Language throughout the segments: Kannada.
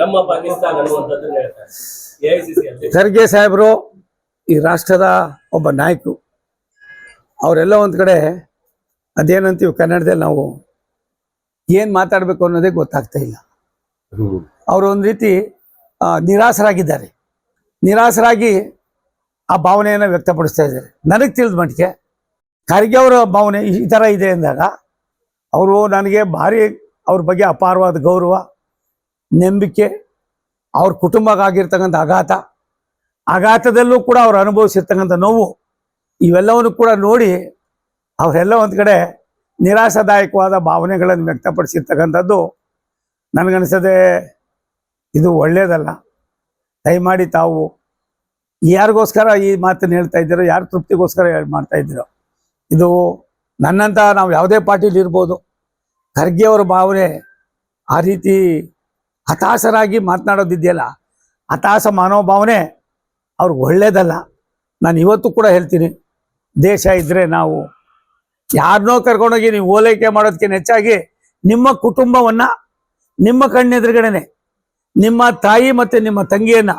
ನಮ್ಮ ಪಾಕಿಸ್ತಾನ ಖರ್ಗೆ ಸಾಹೇಬರು ಈ ರಾಷ್ಟ್ರದ ಒಬ್ಬ ನಾಯಕರು ಅವರೆಲ್ಲ ಒಂದು ಕಡೆ ಅದೇನಂತೀವಿ ಕನ್ನಡದಲ್ಲಿ ನಾವು ಏನು ಮಾತಾಡಬೇಕು ಅನ್ನೋದೇ ಗೊತ್ತಾಗ್ತಾ ಇಲ್ಲ. ಅವರು ಒಂದು ರೀತಿ ನಿರಾಸರಾಗಿದ್ದಾರೆ. ನಿರಾಸರಾಗಿ ಆ ಭಾವನೆಯನ್ನು ವ್ಯಕ್ತಪಡಿಸ್ತಾ ಇದ್ದಾರೆ. ನನಗೆ ತಿಳಿದ ಮಟ್ಟಿಗೆ ಖರ್ಗೆ ಅವರ ಭಾವನೆ ಈ ಥರ ಇದೆ ಅಂದಾಗ, ಅವರು ನನಗೆ ಭಾರಿ ಅವ್ರ ಬಗ್ಗೆ ಅಪಾರವಾದ ಗೌರವ ನಂಬಿಕೆ, ಅವ್ರ ಕುಟುಂಬಕ್ಕಾಗಿರ್ತಕ್ಕಂಥ ಆಘಾತ, ಆಘಾತದಲ್ಲೂ ಕೂಡ ಅವ್ರು ಅನುಭವಿಸಿರ್ತಕ್ಕಂಥ ನೋವು, ಇವೆಲ್ಲವನ್ನು ಕೂಡ ನೋಡಿ ಅವರೆಲ್ಲ ಒಂದು ಕಡೆ ನಿರಾಶಾದಾಯಕವಾದ ಭಾವನೆಗಳನ್ನು ವ್ಯಕ್ತಪಡಿಸಿರ್ತಕ್ಕಂಥದ್ದು ನನಗನ್ಸದೆ ಇದು ಒಳ್ಳೆಯದಲ್ಲ ದಯಮಾಡಿ ತಾವು ಯಾರಿಗೋಸ್ಕರ ಈ ಮಾತನ್ನು ಹೇಳ್ತಾ ಇದ್ದೀರೋ, ಯಾರು ತೃಪ್ತಿಗೋಸ್ಕರ ಮಾಡ್ತಾ ಇದ್ದೀರೋ, ಇದು ನನ್ನಂತ ನಾವು ಯಾವುದೇ ಪಾರ್ಟಿಲಿ ಇರ್ಬೋದು, ಖರ್ಗೆ ಅವರ ಭಾವನೆ ಆ ರೀತಿ ಹತಾಶರಾಗಿ ಮಾತನಾಡೋದಿದೆಯಲ್ಲ, ಹತಾಶ ಮನೋಭಾವನೆ ಅವ್ರಿಗೆ ಒಳ್ಳೇದಲ್ಲ. ನಾನು ಇವತ್ತು ಕೂಡ ಹೇಳ್ತೀನಿ, ದೇಶ ಇದ್ದರೆ ನಾವು ಯಾರನ್ನೋ ಕರ್ಕೊಂಡೋಗಿ ನೀವು ಓಲೈಕೆ ಮಾಡೋದಕ್ಕಿಂತ ಹೆಚ್ಚಾಗಿ ನಿಮ್ಮ ಕುಟುಂಬವನ್ನು, ನಿಮ್ಮ ಕಣ್ಣೆದುರುಗಡೆನೆ, ನಿಮ್ಮ ತಾಯಿ ಮತ್ತು ನಿಮ್ಮ ತಂಗಿಯನ್ನು,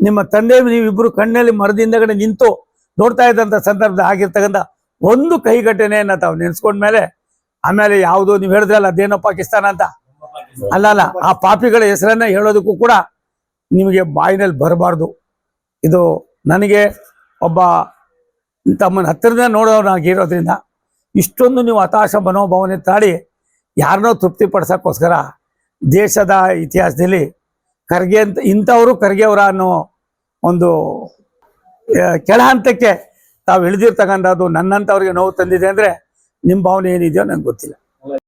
ನಿಮ್ಮ ತಂದೆ ನೀವಿಬ್ಬರು ಕಣ್ಣಲ್ಲಿ ಮರದಿಂದಗಡೆ ನಿಂತು ನೋಡ್ತಾ ಇದ್ದಂಥ ಸಂದರ್ಭದ ಆಗಿರ್ತಕ್ಕಂಥ ಒಂದು ಕೈಘಟನೆಯನ್ನು ತಾವು ನೆನೆಸ್ಕೊಂಡ್ಮೇಲೆ, ಆಮೇಲೆ ಯಾವುದು ನೀವು ಹೇಳಿದ್ರಲ್ಲ, ಅದೇನೋ ಪಾಕಿಸ್ತಾನ ಅಂತ ಅಲ್ಲ ಅಲ್ಲ, ಆ ಪಾಪಿಗಳ ಹೆಸರನ್ನ ಹೇಳೋದಕ್ಕೂ ಕೂಡ ನಿಮಗೆ ಬಾಯಿನಲ್ಲಿ ಬರಬಾರ್ದು. ಇದು ನನಗೆ ಒಬ್ಬ ತಮ್ಮನ್ನ ಹತ್ತಿರನೇ ನೋಡೋನಾಗಿರೋದ್ರಿಂದ ಇಷ್ಟೊಂದು ನೀವು ಹತಾಶ ಮನೋಭಾವನೆ ತಾಳಿ ಯಾರನ್ನೋ ತೃಪ್ತಿಪಡಿಸೋಕ್ಕೋಸ್ಕರ ದೇಶದ ಇತಿಹಾಸದಲ್ಲಿ ಖರ್ಗೆ ಅಂತ, ಇಂಥವರು ಖರ್ಗೆಯವರ ಅನ್ನೋ ಒಂದು ಕೆಳ ಹಂತಕ್ಕೆ ತಾವು ಇಳಿದಿರ್ತಕ್ಕಂಥದ್ದು ನನ್ನಂಥವ್ರಿಗೆ ನೋವು ತಂದಿದೆ ಅಂದರೆ ನಿಮ್ಮ ಭಾವನೆ ಏನಿದೆಯೋ ನನಗೆ ಗೊತ್ತಿಲ್ಲ.